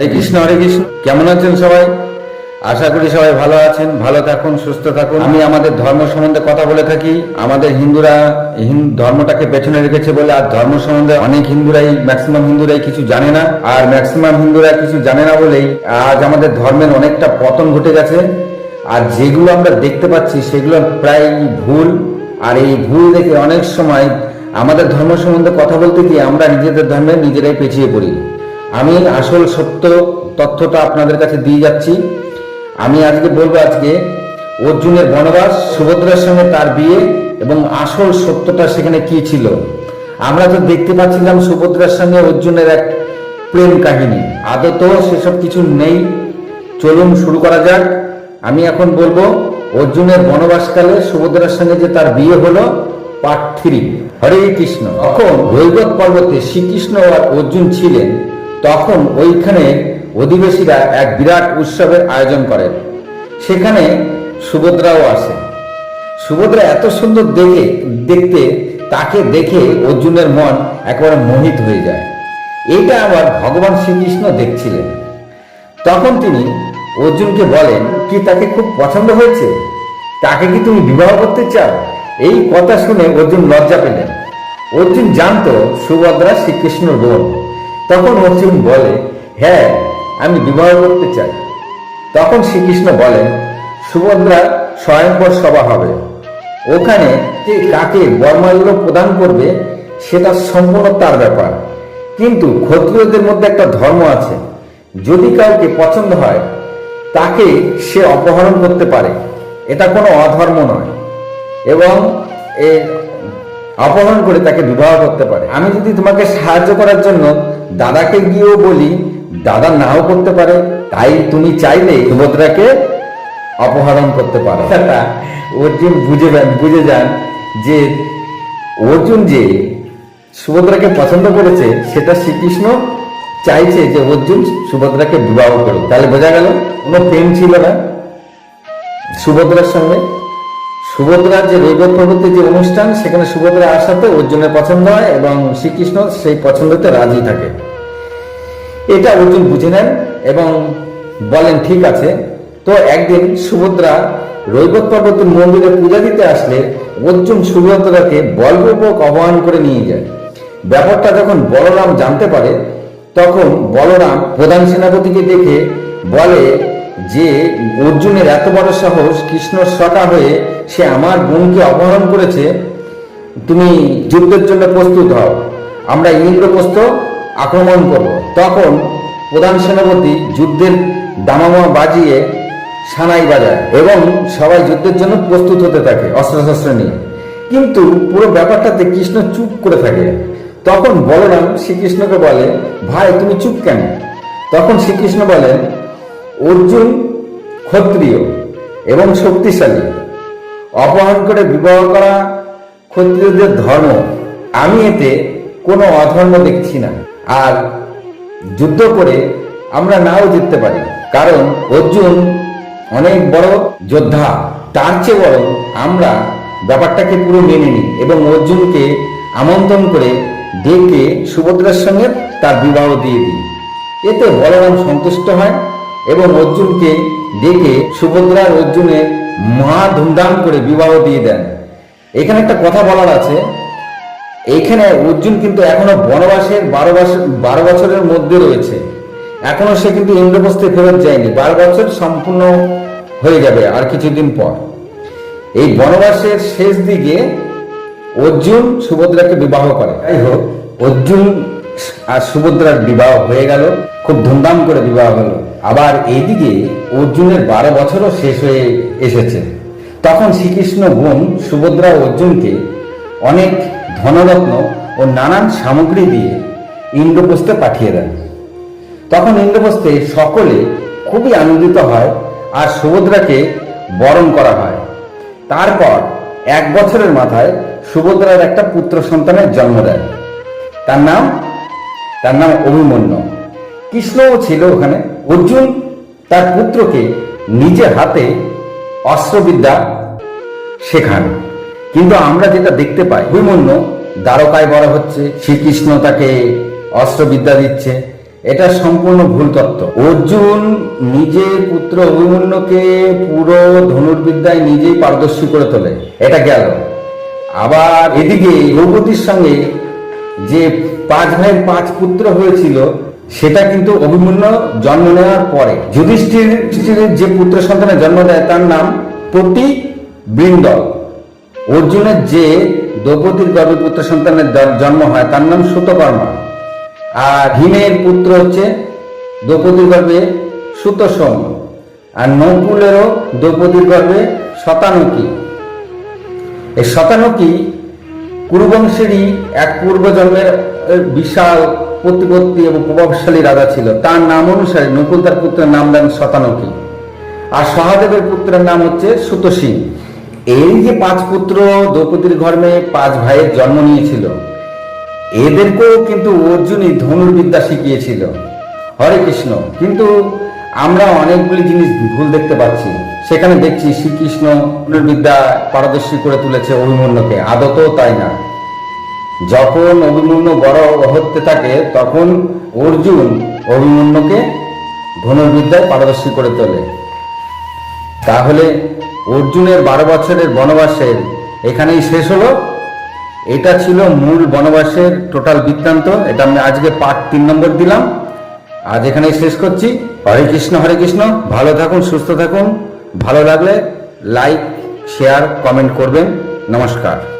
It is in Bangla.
হরে কৃষ্ণ হরে কৃষ্ণ। কেমন আছেন সবাই? আশা করি সবাই ভালো আছেন, ভালো থাকুন, সুস্থ থাকুন। আমি আমাদের ধর্ম সম্বন্ধে কথা বলে থাকি। আমাদের হিন্দুরা হিন- ধর্মটাকে পেছনে রেখেছে বলে আর ধর্ম সম্বন্ধে অনেক হিন্দুরাই ম্যাক্সিমাম হিন্দুরাই কিছু জানে না। আর ম্যাক্সিমাম হিন্দুরা কিছু জানে না বলেই আজ আমাদের ধর্মের অনেকটা পতন ঘটে গেছে। আর যেগুলো আমরা দেখতে পাচ্ছি সেগুলো প্রায় ভুল। আর এই ভুল দেখে অনেক সময় আমাদের ধর্ম সম্বন্ধে কথা বলতে গিয়ে আমরা নিজেদের ধর্মে নিজেরাই পেছিয়ে পড়ি। আমি আসল সত্য তথ্যটা আপনাদের কাছে দিয়ে যাচ্ছি। আমি আজকে বলব আজকে, অর্জুনের বনবাস, সুভদ্রার সঙ্গে তার বিয়ে এবং আসল সত্যটা সেখানে কি ছিল? আমরা তো দেখতে পাচ্ছিলাম সুভদ্রার সঙ্গে অর্জুনের এক প্রেম কাহিনী। আদত সেসব কিছু নেই। চলুন শুরু করা যাক। আমি এখন বলব, অর্জুনের বনবাসকালে সুভদ্রার সঙ্গে যে তার বিয়ে হলো, পার্ট থ্রি। হরে কৃষ্ণ। তখন হৈবত পর্বতে শ্রীকৃষ্ণ আর অর্জুন ছিলেন। তখন ওইখানে অধিবেশীরা এক বিরাট উৎসবের আয়োজন করেন সেখানে সুভদ্রাও আসে। সুভদ্রা এত সুন্দর দেখে, দেখতে, তাকে দেখে অর্জুনের মন একেবারে মোহিত হয়ে যায়। এটা আবার ভগবান শ্রীকৃষ্ণ দেখছিলেন। তখন তিনি অর্জুনকে বলেন, কি তাকে খুব পছন্দ হয়েছে? তাকে কি তুমি বিবাহ করতে চাও? এই কথা শুনে অর্জুন লজ্জা পেলেন। অর্জুন জানতো সুভদ্রা শ্রীকৃষ্ণর বোন। তখন অর্জুন বলে হ্যাঁ আমি বিবাহ করতে চাই। তখন শ্রীকৃষ্ণ বলেন, সুভদ্রা স্বয়ংবর সভা হবে। ওখানে কে কাকে বর্মাল্য প্রদান করবে সেটা সম্পূর্ণ তার ব্যাপার। কিন্তু ক্ষত্রিয়দের মধ্যে একটা ধর্ম আছে। যদি কাউকে পছন্দ হয়, তাকে সে অপহরণ করতে পারে। এটা কোনো অধর্ম নয়। এবং এ অপহরণ করে তাকে বিবাহ করতে পারে। আমি যদি তোমাকে সাহায্য করার জন্য দাদাকে গিয়েও বলি দাদা নাও করতে পারে তাই তুমি চাইলে সুভদ্রাকে অপহরণ করতে পারো। অর্জুন বুঝে যান- বুঝে যান যে অর্জুন যে সুভদ্রাকে পছন্দ করেছে সেটা শ্রীকৃষ্ণ চাইছে যে অর্জুন সুভদ্রাকে বিবাহ করুক। তাহলে বোঝা গেল কোনো প্রেম ছিল না সুভদ্রার সঙ্গে। সুভদ্রার যে রৈবত পর্বতে যে অনুষ্ঠান, সেখানে সুভদ্রা আসাতে অর্জুনের পছন্দ হয় এবং শ্রীকৃষ্ণ সেই পছন্দতে রাজি থাকে। এটা অর্জুন বুঝে নেন এবং বলেন, ঠিক আছে, তো একদিন সুভদ্রা রৈবত পর্বতের মন্দিরে পূজা দিতে আসলে অর্জুন সুভদ্রাকে বলপূর্বক আহ্বান করে নিয়ে যায়। ব্যাপারটা যখন বলরাম জানতে পারে, তখন বলরাম প্রধান সেনাপতিকে দেখে বলে যে অর্জুনের এত বড় সাহস কৃষ্ণ সকা হয়ে সে আমার বোনকে অপহরণ করেছে, তুমি যুদ্ধের জন্য প্রস্তুত হও। আমরা ইন্দ্রপ্রস্থ আক্রমণ করব। তখন প্রধান সেনাপতি যুদ্ধের দামামা বাজিয়ে সানাই বাজায় এবং সবাই যুদ্ধের জন্য প্রস্তুত হতে থাকে, অস্ত্রশস্ত্র নিয়ে। কিন্তু পুরো ব্যাপারটাতে কৃষ্ণ চুপ করে থাকে। তখন বলরাম শ্রীকৃষ্ণকে বলে, ভাই, তুমি চুপ কেন? তখন শ্রীকৃষ্ণ বলেন অর্জুন ক্ষত্রিয় এবং শক্তিশালী। অপহরণ করে বিবাহ করা ক্ষত্রিয়দের ধর্ম, আমি এতে কোনো অধর্ম দেখছি না। আর যুদ্ধ করে আমরা নাও জিততে পারি। কারণ অর্জুন অনেক বড় যোদ্ধা, তার চেয়ে বড় আমরা ব্যাপারটাকে পুরো মেনে নিই এবং অর্জুনকে আমন্ত্রণ করে ডেকে সুভদ্রার সঙ্গে তার বিবাহ দিয়ে দিই। এতে বলরাম সন্তুষ্ট হয় এবং অর্জুনকে ডেকে সুভদ্রার অর্জুনের মা ধুমধাম করে বিবাহ দিয়ে দেন। এখানে একটা কথা বলার আছে। এইখানে অর্জুন কিন্তু এখনও বনবাসের বারো বছর বারো বছরের মধ্যে রয়েছে। এখনও সে কিন্তু ইন্দ্রপ্রস্থে ফেরত যায়নি। বারো বছর সম্পূর্ণ হয়ে যাবে আর কিছুদিন পর। এই বনবাসের শেষ দিকে অর্জুন সুভদ্রাকে বিবাহ করে। যাই হোক, অর্জুন আর সুভদ্রার বিবাহ হয়ে গেল। খুব ধুমধাম করে বিবাহ হলো। আবার এইদিকে অর্জুনের বারো বছরও শেষ হয়ে এসেছে। তখন শ্রীকৃষ্ণ বোন সুভদ্রা অর্জুনকে অনেক ধনরত্ন ও নানান সামগ্রী দিয়ে ইন্দ্রপ্রস্থে পাঠিয়ে দেন। তখন ইন্দ্রপ্রস্থে সকলে খুবই আনন্দিত হয় আর সুভদ্রাকে বরণ করা হয়। তারপর এক বছরের মাথায় সুভদ্রার একটা পুত্র সন্তানের জন্ম দেয়। তার নাম তার নাম অভিমন্যু। কৃষ্ণও ছিল ওখানে। অর্জুন তার পুত্রকে নিজে হাতে অস্ত্রবিদ্যা শেখান। কিন্তু আমরা যেটা দেখতে পাই, অভিমন্যু দ্বারকায় বড় হচ্ছে, শ্রীকৃষ্ণ তাকে অস্ত্রবিদ্যা দিচ্ছে। এটা সম্পূর্ণ ভুল তত্ত্ব। অর্জুন নিজের পুত্র অভিমন্যুকে পুরো ধনুর্বিদ্যায় নিজেই পারদর্শী করে তোলে। এটা গেল। আবার এদিকে দ্রৌপদীর সঙ্গে যে পাঁচ ভাইয়ের পাঁচ পুত্র হয়েছিল সেটা কিন্তু অভিমন্য জন্ম নেওয়ার পরে যুধিষ্ঠির যে পুত্র সন্তানের জন্ম দেয় তার নাম প্রতি বৃন্দল অর্জুনের যে দ্রৌপদীর গর্ভে পুত্র সন্তানের জন্ম হয় তার নাম সুতকর্মা আর ভীমের পুত্র হচ্ছে দ্রৌপদীর গর্ভে সুতসম আর নকুলেরও দ্রৌপদীর গর্ভে শতানুকি। এই শতানুকি কুরুবংশেরই এক পূর্বজন্মের বিশাল প্রতিপত্তি এবং প্রভাবশালী রাজা ছিল। তার নাম অনুসারে নকুল তার পুত্রের নাম দেন শতানুকি আর সহদেবের পুত্রের নাম হচ্ছে সুতসিং এই যে পাঁচ পুত্র দ্রৌপদীর গর্ভে পাঁচ ভাইয়ের জন্ম নিয়েছিল, এদেরকেও কিন্তু অর্জুনই ধনুর্বিদ্যা শিখিয়েছিল। হরে কৃষ্ণ, কিন্তু আমরা অনেকগুলি জিনিস ভুল দেখতে পাচ্ছি। সেখানে দেখছি শ্রীকৃষ্ণ ধনুর্বিদ্যা পারদর্শী করে তুলেছে অভিমন্যুকে। আদতেও তাই না? যখন অভিমন্যু বড় হতে থাকে, তখন অর্জুন অভিমন্যুকে ধনুর্বিদ্যায় পারদর্শী করে তোলে। তাহলে অর্জুনের বারো বছরের বনবাসের এখানেই শেষ হলো? এটা ছিল মূল বনবাসের টোটাল বৃত্তান্ত। এটা আমি আজকে পার্ট তিন নম্বর দিলাম। আজ এখানেই শেষ করছি। হরে কৃষ্ণ হরে কৃষ্ণ। ভালো থাকুন, সুস্থ থাকুন। ভালো লাগলে লাইক শেয়ার কমেন্ট করবেন। নমস্কার।